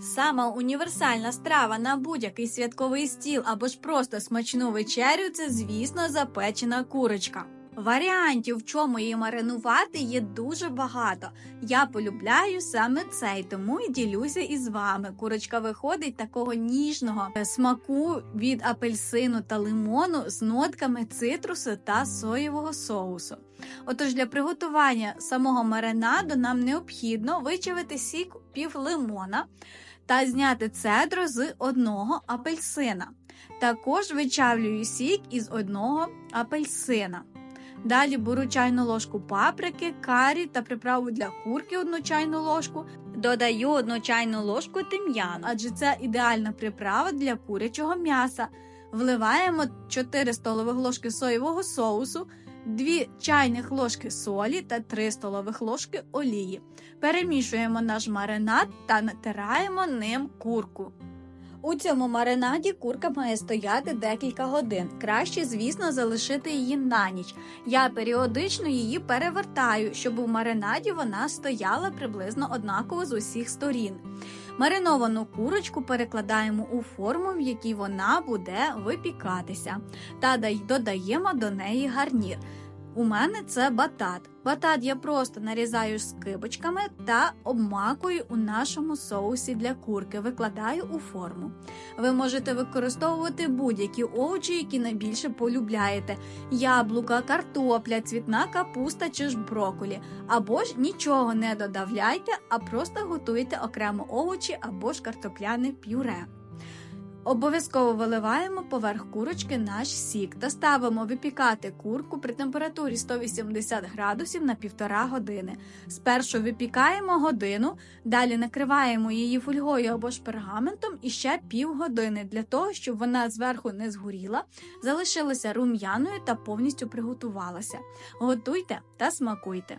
Сама універсальна страва на будь-який святковий стіл або ж просто смачну вечерю це, звісно, запечена курочка. Варіантів, в чому її маринувати, є дуже багато. Я полюбляю саме цей, тому і ділюся із вами. Курочка виходить такого ніжного смаку від апельсину та лимону з нотками цитрусу та соєвого соусу. Отож, для приготування самого маринаду нам необхідно вичавити сік пів лимона та зняти цедру з одного апельсина. Також вичавлюю сік із одного апельсина. Далі беру чайну ложку паприки, карі та приправу для курки одну чайну ложку. Додаю одну чайну ложку тим'яну, адже це ідеальна приправа для курячого м'яса. Вливаємо 4 столових ложки соєвого соусу, 2 чайних ложки солі та 3 столових ложки олії. Перемішуємо наш маринад та натираємо ним курку. У цьому маринаді курка має стояти декілька годин. Краще, звісно, залишити її на ніч. Я періодично її перевертаю, щоб у маринаді вона стояла приблизно однаково з усіх сторін. Мариновану курочку перекладаємо у форму, в якій вона буде випікатися, та додаємо до неї гарнір. У мене це батат. Батат я просто нарізаю скибочками та обмакую у нашому соусі для курки, викладаю у форму. Ви можете використовувати будь-які овочі, які найбільше полюбляєте: яблука, картопля, цвітна капуста чи ж броколі. Або ж нічого не додавляйте, а просто готуйте окремо овочі або ж картопляне пюре. Обов'язково виливаємо поверх курочки наш сік та ставимо випікати курку при температурі 180 градусів на півтора години. Спершу випікаємо годину, далі накриваємо її фольгою або ж пергаментом і ще півгодини для того, щоб вона зверху не згоріла, залишилася рум'яною та повністю приготувалася. Готуйте та смакуйте.